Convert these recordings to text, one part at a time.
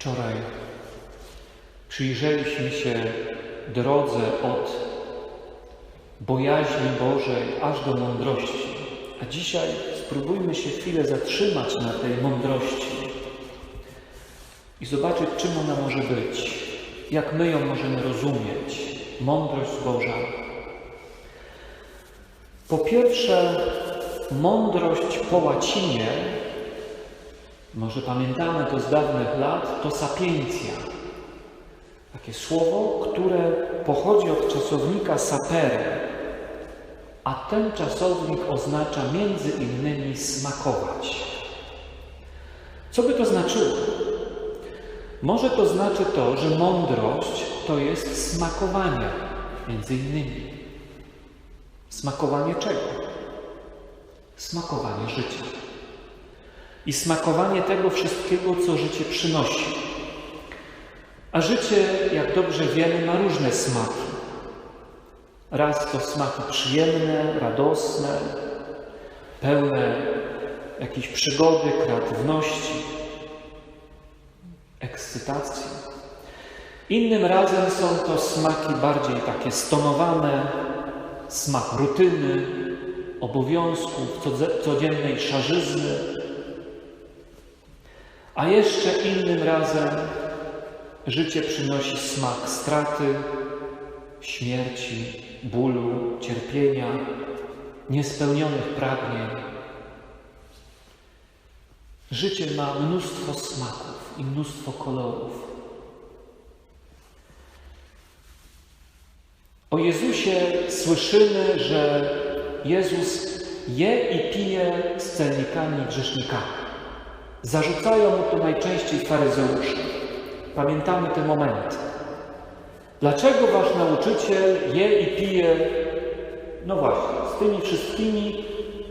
Wczoraj przyjrzeliśmy się drodze od bojaźni Bożej aż do mądrości. A dzisiaj spróbujmy się chwilę zatrzymać na tej mądrości i zobaczyć, czym ona może być, jak my ją możemy rozumieć. Mądrość Boża. Po pierwsze, mądrość po łacinie, może pamiętamy to z dawnych lat, to sapientia. Takie słowo, które pochodzi od czasownika sapere, a ten czasownik oznacza między innymi smakować. Co by to znaczyło? Może to znaczy to, że mądrość to jest smakowanie, między innymi. Smakowanie czego? Smakowanie życia. I smakowanie tego wszystkiego, co życie przynosi. A życie, jak dobrze wiemy, ma różne smaki. Raz to smaki przyjemne, radosne, pełne jakiejś przygody, kreatywności, ekscytacji. Innym razem są to smaki bardziej takie stonowane, smak rutyny, obowiązków, codziennej szarzyzny. A jeszcze innym razem życie przynosi smak straty, śmierci, bólu, cierpienia, niespełnionych pragnień. Życie ma mnóstwo smaków i mnóstwo kolorów. O Jezusie słyszymy, że Jezus je i pije z celnikami i grzesznikami. Zarzucają mu to najczęściej faryzeusze. Pamiętamy te momenty. Dlaczego wasz nauczyciel je i pije, no właśnie, z tymi wszystkimi,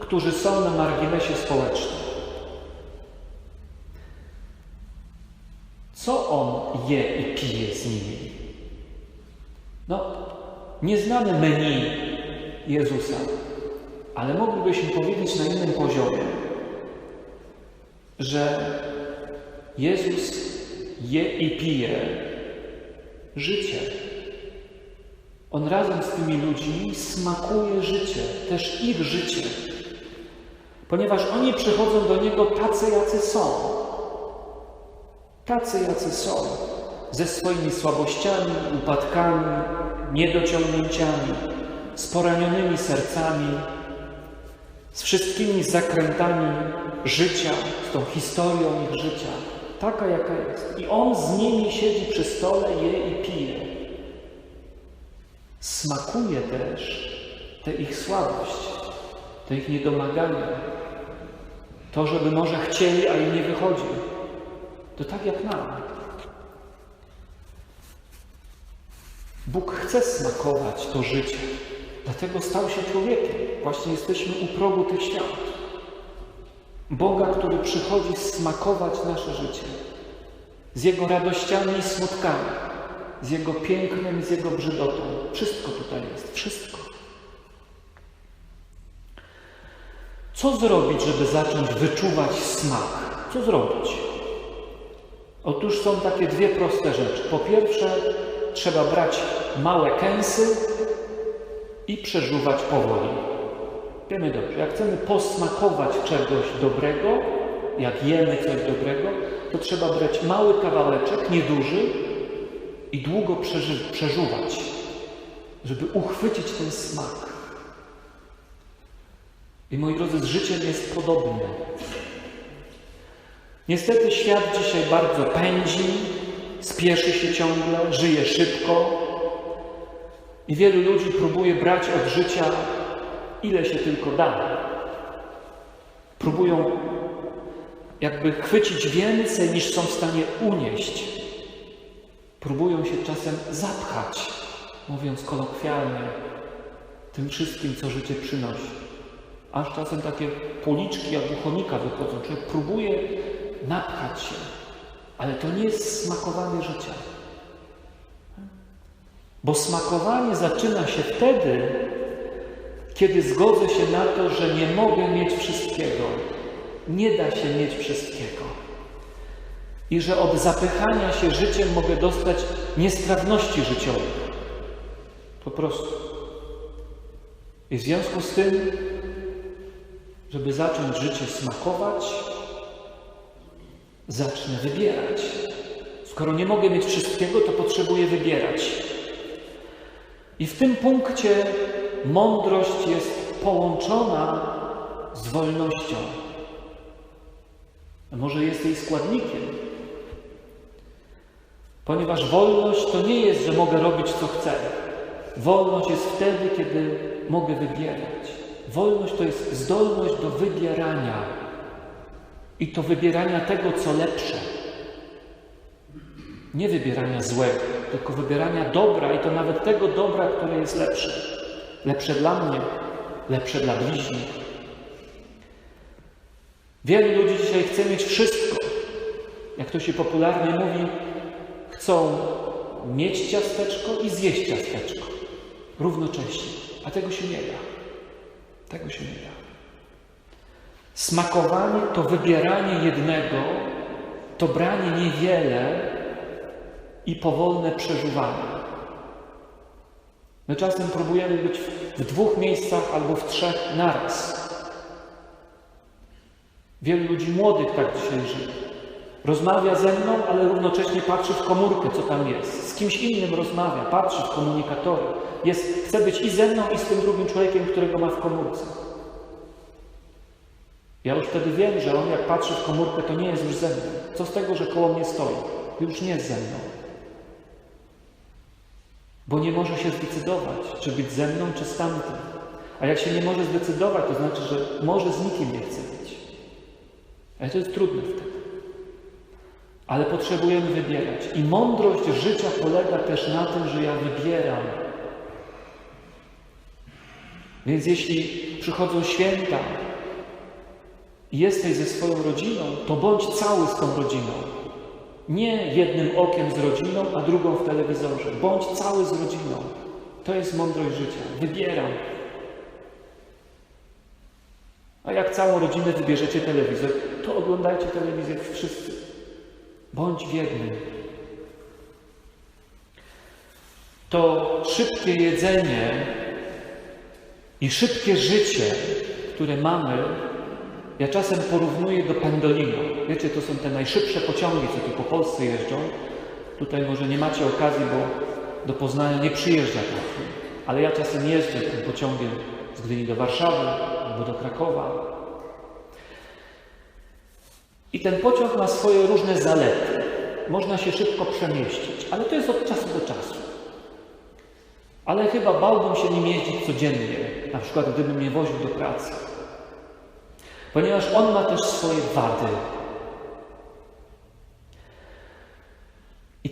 którzy są na marginesie społecznym? Co on je i pije z nimi? No, nie znamy menu Jezusa, ale moglibyśmy powiedzieć na innym poziomie, że Jezus je i pije życie. On razem z tymi ludźmi smakuje życie, też ich życie, ponieważ oni przychodzą do Niego tacy, jacy są. Tacy, jacy są, ze swoimi słabościami, upadkami, niedociągnięciami, z poranionymi sercami, z wszystkimi zakrętami życia, z tą historią ich życia, taka jaka jest. I on z nimi siedzi przy stole, je i pije. Smakuje też tę ich słabość, te ich niedomagania, to, żeby może chcieli, a im nie wychodzi. To tak jak nam. Bóg chce smakować to życie, dlatego stał się człowiekiem. Właśnie jesteśmy u progu tych świąt. Boga, który przychodzi smakować nasze życie. Z Jego radościami i smutkami, z Jego pięknem z Jego brzydotą. Wszystko tutaj jest, wszystko. Co zrobić, żeby zacząć wyczuwać smak? Co zrobić? Otóż są takie dwie proste rzeczy. Po pierwsze, trzeba brać małe kęsy i przeżuwać powoli. Wiemy dobrze, jak chcemy posmakować czegoś dobrego, jak jemy coś dobrego, to trzeba brać mały kawałeczek, nieduży i długo przeżuwać, żeby uchwycić ten smak. I moi drodzy, z życiem jest podobnie. Niestety świat dzisiaj bardzo pędzi, spieszy się ciągle, żyje szybko i wielu ludzi próbuje brać od życia ile się tylko da. Próbują jakby chwycić więcej niż są w stanie unieść. Próbują się czasem zapchać, mówiąc kolokwialnie, tym wszystkim, co życie przynosi. Aż czasem takie policzki jak u wychodzą. Człowiek próbuje napchać się, ale to nie jest smakowanie życia. Bo smakowanie zaczyna się wtedy, kiedy zgodzę się na to, że nie mogę mieć wszystkiego. Nie da się mieć wszystkiego. i że od zapychania się życiem mogę dostać niesprawności życiowych. Po prostu. I w związku z tym, żeby zacząć życie smakować, zacznę wybierać. Skoro nie mogę mieć wszystkiego, to potrzebuję wybierać. I w tym punkcie mądrość jest połączona z wolnością. A może jest jej składnikiem. Ponieważ wolność to nie jest, że mogę robić co chcę. Wolność jest wtedy, kiedy mogę wybierać. Wolność to jest zdolność do wybierania. I to wybierania tego, co lepsze. Nie wybierania złego, tylko wybierania dobra i to nawet tego dobra, które jest lepsze. Lepsze dla mnie, lepsze dla bliźnich. Wielu ludzi dzisiaj chce mieć wszystko. Jak to się popularnie mówi, chcą mieć ciasteczko i zjeść ciasteczko równocześnie. A tego się nie da. Tego się nie da. Smakowanie to wybieranie jednego, to branie niewiele i powolne przeżuwanie. My czasem próbujemy być w dwóch miejscach albo w trzech naraz. Wielu ludzi młodych tak dzisiaj żyje. Rozmawia ze mną, ale równocześnie patrzy w komórkę, co tam jest. Z kimś innym rozmawia, patrzy w komunikatory. Jest, chce być i ze mną, i z tym drugim człowiekiem, którego ma w komórce. Ja już wtedy wiem, że on jak patrzy w komórkę, to nie jest już ze mną. Co z tego, że koło mnie stoi? Już nie jest ze mną. Bo nie może się zdecydować, czy być ze mną, czy z tamtym. A jak się nie może zdecydować, to znaczy, że może z nikim nie chce być. Ale to jest trudne wtedy. Ale potrzebujemy wybierać. I mądrość życia polega też na tym, że ja wybieram. Więc jeśli przychodzą święta i jesteś ze swoją rodziną, to bądź cały z tą rodziną. Nie jednym okiem z rodziną, a drugą w telewizorze. Bądź cały z rodziną. To jest mądrość życia. Wybieram. A jak całą rodzinę wybierzecie telewizor, to oglądajcie telewizję wszyscy. Bądź wierny. To szybkie jedzenie i szybkie życie, które mamy, ja czasem porównuję do pendolino. Wiecie, to są te najszybsze pociągi, co tu po Polsce jeżdżą. Tutaj może nie macie okazji, bo do Poznania nie przyjeżdża tak. Ale ja czasem jeżdżę tym pociągiem z Gdyni do Warszawy albo do Krakowa. I ten pociąg ma swoje różne zalety. Można się szybko przemieścić, ale to jest od czasu do czasu. Ale chyba bałbym się nim jeździć codziennie, na przykład gdybym mnie woził do pracy. Ponieważ on ma też swoje wady.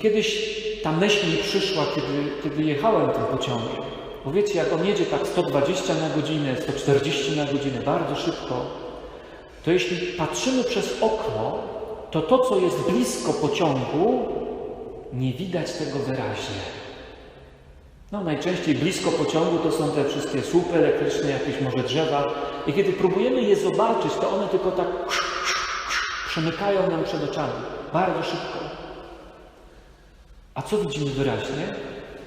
Kiedyś ta myśl mi przyszła, kiedy, kiedy jechałem tym pociągiem. Bo wiecie, jak on jedzie tak 120 na godzinę, 140 na godzinę, bardzo szybko, to jeśli patrzymy przez okno, to to, co jest blisko pociągu, nie widać tego wyraźnie. No, najczęściej blisko pociągu to są te wszystkie słupy elektryczne, jakieś może drzewa. I kiedy próbujemy je zobaczyć, to one tylko tak przemykają nam przed oczami. Bardzo szybko. A co widzimy wyraźnie?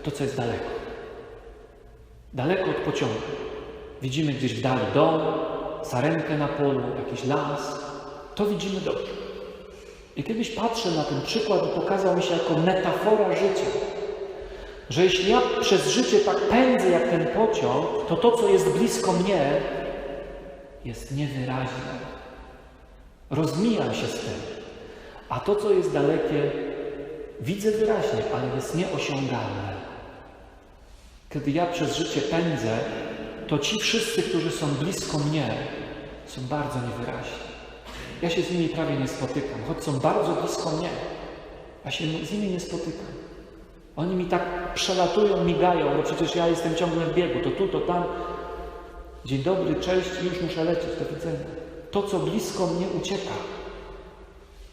To, co jest daleko. Daleko od pociągu. Widzimy gdzieś w dali dom, sarenkę na polu, jakiś las. To widzimy dobrze. I kiedyś patrzę na ten przykład i pokazał mi się jako metafora życia. Że jeśli ja przez życie tak pędzę jak ten pociąg, to to, co jest blisko mnie, jest niewyraźne. Rozmijam się z tym. A to, co jest dalekie, widzę wyraźnie, ale jest nieosiągalne. Kiedy ja przez życie pędzę, to ci wszyscy, którzy są blisko mnie, są bardzo niewyraźni. Ja się z nimi prawie nie spotykam, choć są bardzo blisko mnie. Ja się z nimi nie spotykam. Oni mi tak przelatują, migają, bo przecież ja jestem ciągle w biegu, to tu, to tam. Dzień dobry, cześć, już muszę lecieć, do widzenia. To, co blisko mnie ucieka.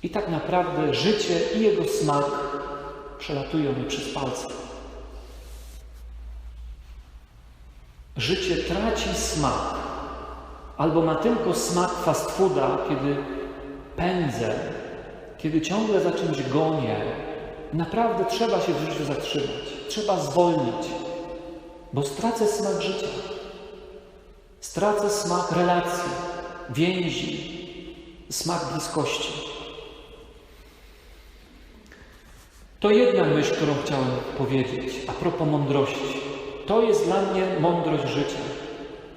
I tak naprawdę życie i jego smak przelatują mi przez palce. Życie traci smak, albo ma tylko smak fast fooda, kiedy pędzę, kiedy ciągle za czymś gonię, naprawdę trzeba się w życiu zatrzymać, trzeba zwolnić, bo stracę smak życia, stracę smak relacji, więzi, smak bliskości. To jedna myśl, którą chciałem powiedzieć a propos mądrości. To jest dla mnie mądrość życia.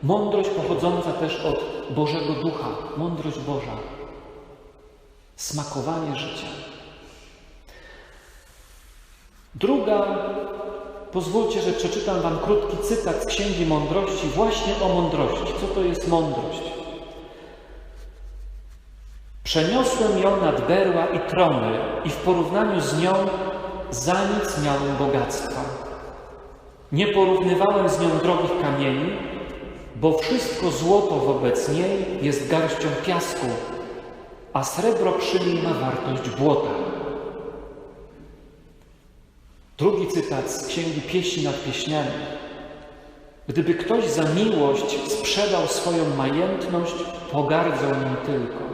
Mądrość pochodząca też od Bożego Ducha, mądrość Boża. Smakowanie życia. Druga, pozwólcie, że przeczytam Wam krótki cytat z Księgi Mądrości, właśnie o mądrości. Co to jest mądrość? Przeniosłem ją nad berła i trony i w porównaniu z nią za nic miałem bogactwa. Nie porównywałem z nią drogich kamieni, bo wszystko złoto wobec niej jest garścią piasku, a srebro przy niej ma wartość błota. Drugi cytat z Księgi Pieśni nad Pieśniami. Gdyby ktoś za miłość sprzedał swoją majętność, pogardzał nim tylko.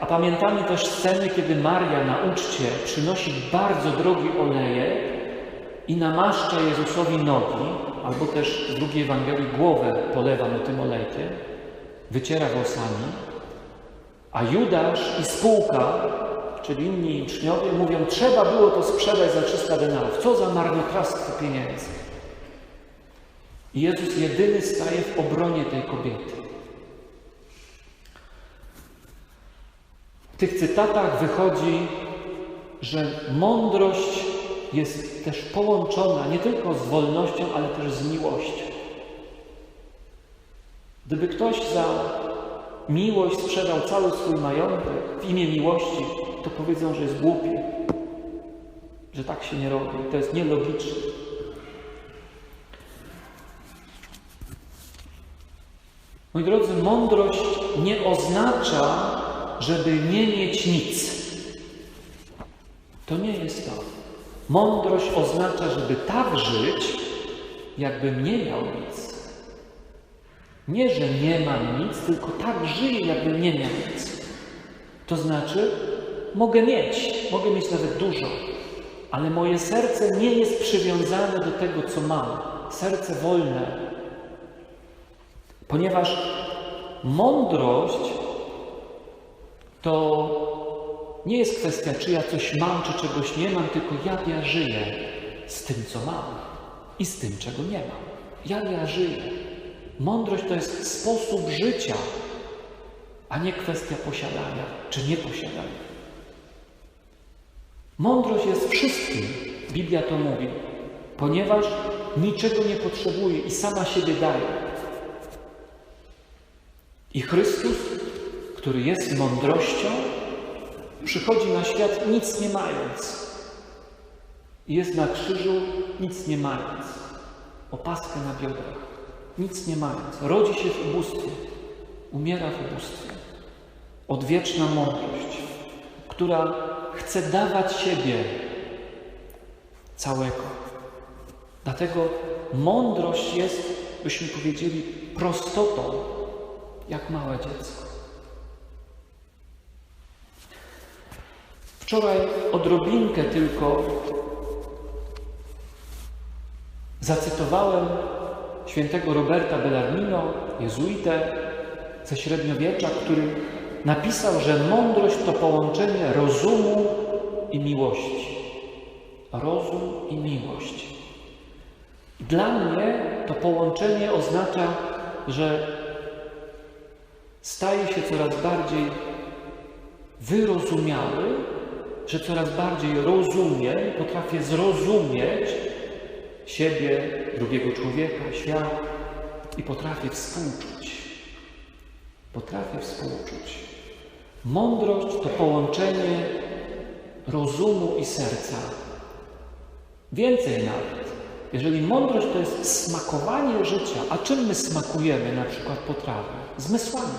A pamiętamy też sceny, kiedy Maria na uczcie przynosi bardzo drogi olejek i namaszcza Jezusowi nogi, albo też w drugiej Ewangelii głowę polewa mu tym olejkiem, wyciera włosami, a Judasz i spółka, czyli inni uczniowie, mówią, trzeba było to sprzedać za 300 denarów. Co za marnotrawstwo pieniędzy. I Jezus jedyny staje w obronie tej kobiety. W tych cytatach wychodzi, że mądrość jest też połączona nie tylko z wolnością, ale też z miłością. Gdyby ktoś za miłość sprzedał cały swój majątek w imię miłości, to powiedzą, że jest głupi, że tak się nie robi. To jest nielogiczne. Moi drodzy, mądrość nie oznacza żeby nie mieć nic. To nie jest to. Mądrość oznacza, żeby tak żyć, jakbym nie miał nic. Nie, że nie mam nic, tylko tak żyję, jakbym nie miał nic. To znaczy, mogę mieć, mogę mieć nawet dużo, ale moje serce nie jest przywiązane do tego, co mam. Serce wolne. Ponieważ mądrość to nie jest kwestia, czy ja coś mam, czy czegoś nie mam, tylko jak ja żyję z tym, co mam i z tym, czego nie mam. Jak ja żyję. Mądrość to jest sposób życia, a nie kwestia posiadania czy nieposiadania. Mądrość jest wszystkim, Biblia to mówi, ponieważ niczego nie potrzebuje i sama siebie daje. I Chrystus który jest mądrością, przychodzi na świat nic nie mając. Jest na krzyżu nic nie mając. Opaskę na biodrach. Nic nie mając. Rodzi się w ubóstwie. Umiera w ubóstwie. Odwieczna mądrość, która chce dawać siebie całego. Dlatego mądrość jest, byśmy powiedzieli, prostotą, jak małe dziecko. Wczoraj odrobinkę tylko zacytowałem świętego Roberta Bellarmino, jezuitę ze średniowiecza, który napisał, że mądrość to połączenie rozumu i miłości. Rozum i miłość. Dla mnie to połączenie oznacza, że staje się coraz bardziej wyrozumiały że coraz bardziej rozumiem, potrafię zrozumieć siebie, drugiego człowieka, świat i potrafię współczuć. Potrafię współczuć. Mądrość to połączenie rozumu i serca. Więcej nawet. Jeżeli mądrość to jest smakowanie życia, a czym my smakujemy na przykład potrawy? Zmysłami.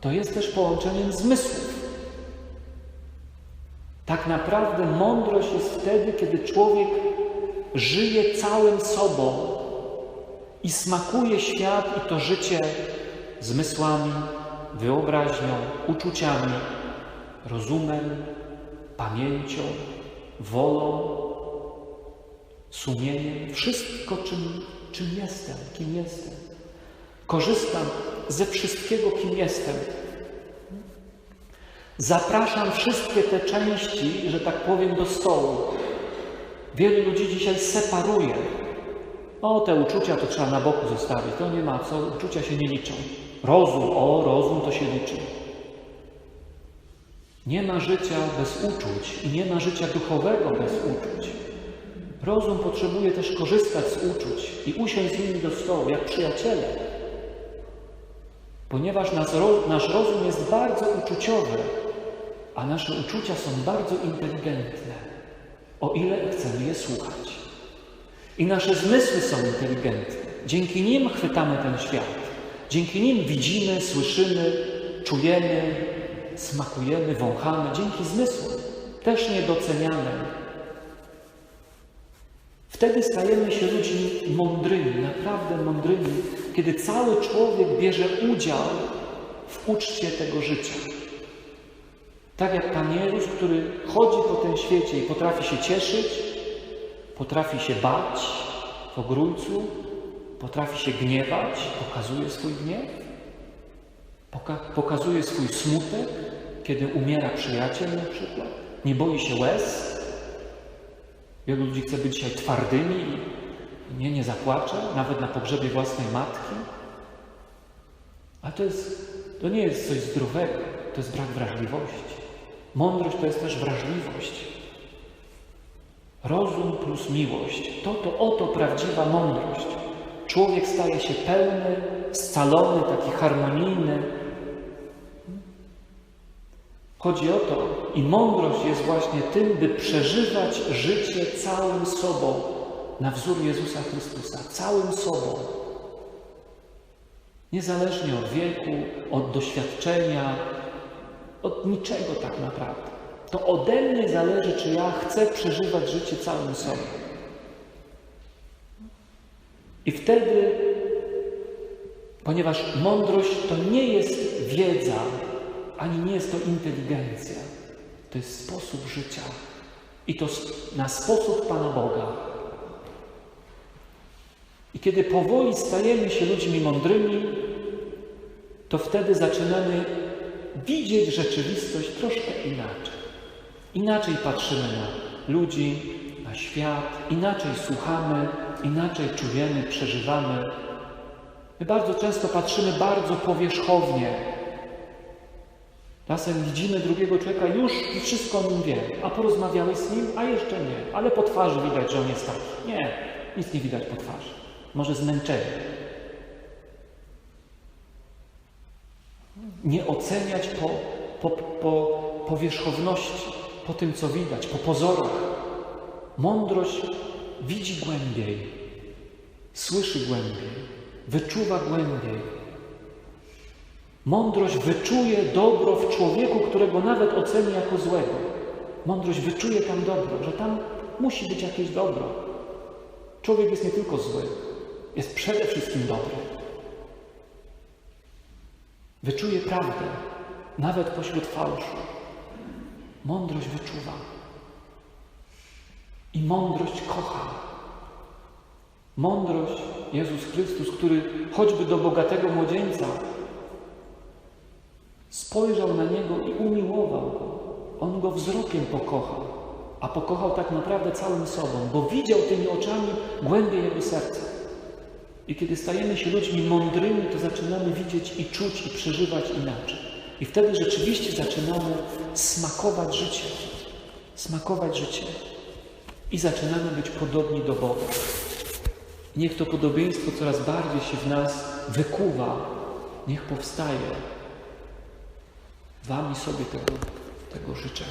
To jest też połączeniem zmysłów. Tak naprawdę mądrość jest wtedy, kiedy człowiek żyje całym sobą i smakuje świat i to życie zmysłami, wyobraźnią, uczuciami, rozumem, pamięcią, wolą, sumieniem, wszystko, czym, czym jestem, kim jestem. Korzystam ze wszystkiego, kim jestem. Zapraszam wszystkie te części, że tak powiem, do stołu. Wielu ludzi dzisiaj separuje. O, te uczucia to trzeba na boku zostawić. To nie ma co, uczucia się nie liczą. Rozum, o, rozum to się liczy. Nie ma życia bez uczuć i nie ma życia duchowego bez uczuć. Rozum potrzebuje też korzystać z uczuć i usiąść z nimi do stołu, jak przyjaciele. Ponieważ nasz, rozum jest bardzo uczuciowy, a nasze uczucia są bardzo inteligentne, o ile chcemy je słuchać. I nasze zmysły są inteligentne. Dzięki nim chwytamy ten świat. Dzięki nim widzimy, słyszymy, czujemy, smakujemy, wąchamy. Dzięki zmysłom, też niedocenianym. Wtedy stajemy się ludźmi mądrymi, naprawdę mądrymi, kiedy cały człowiek bierze udział w uczcie tego życia. Tak jak Pan Jezus, który chodzi po tym świecie i potrafi się cieszyć, potrafi się bać w ogrójcu, potrafi się gniewać, pokazuje swój gniew, poka pokazuje swój smutek, kiedy umiera przyjaciel na przykład, nie boi się łez. Wielu ludzi chce być dzisiaj twardymi i nie, nie zapłacze, nawet na pogrzebie własnej matki. A to, jest, to nie jest coś zdrowego, to jest brak wrażliwości. Mądrość to jest też wrażliwość. Rozum plus miłość. To, to oto prawdziwa mądrość. Człowiek staje się pełny, scalony, taki harmonijny. Chodzi o to, i mądrość jest właśnie tym, by przeżywać życie całym sobą, na wzór Jezusa Chrystusa, całym sobą. Niezależnie od wieku, od doświadczenia, od niczego tak naprawdę. To ode mnie zależy, czy ja chcę przeżywać życie całym sobą. I wtedy, ponieważ mądrość to nie jest wiedza, ani nie jest to inteligencja, to jest sposób życia. I to na sposób Pana Boga. I kiedy powoli stajemy się ludźmi mądrymi, to wtedy zaczynamy widzieć rzeczywistość troszkę inaczej. Inaczej patrzymy na ludzi, na świat, inaczej słuchamy, inaczej czujemy, przeżywamy. My bardzo często patrzymy bardzo powierzchownie. Czasem widzimy drugiego człowieka, już wszystko o nim wie, a porozmawiałeś z nim, a jeszcze nie, ale po twarzy widać, że on jest taki. Nie, nic nie widać po twarzy. Może zmęczenie. Nie oceniać po, po, po powierzchowności, po tym, co widać, po pozorach. Mądrość widzi głębiej, słyszy głębiej, wyczuwa głębiej. Mądrość wyczuje dobro w człowieku, którego nawet oceni jako złego. Mądrość wyczuje tam dobro, że tam musi być jakieś dobro. Człowiek jest nie tylko zły, jest przede wszystkim dobry. Wyczuje prawdę, nawet pośród fałszu. Mądrość wyczuwa. I mądrość kocha. Mądrość Jezus Chrystus, który choćby do bogatego młodzieńca spojrzał na niego i umiłował go. On go wzrokiem pokochał, a pokochał tak naprawdę całym sobą, bo widział tymi oczami głębię jego serca. I kiedy stajemy się ludźmi mądrymi, to zaczynamy widzieć i czuć i przeżywać inaczej. I wtedy rzeczywiście zaczynamy smakować życie. Smakować życie. I zaczynamy być podobni do Boga. Niech to podobieństwo coraz bardziej się w nas wykuwa. Niech powstaje. Wam i sobie tego, tego życzę.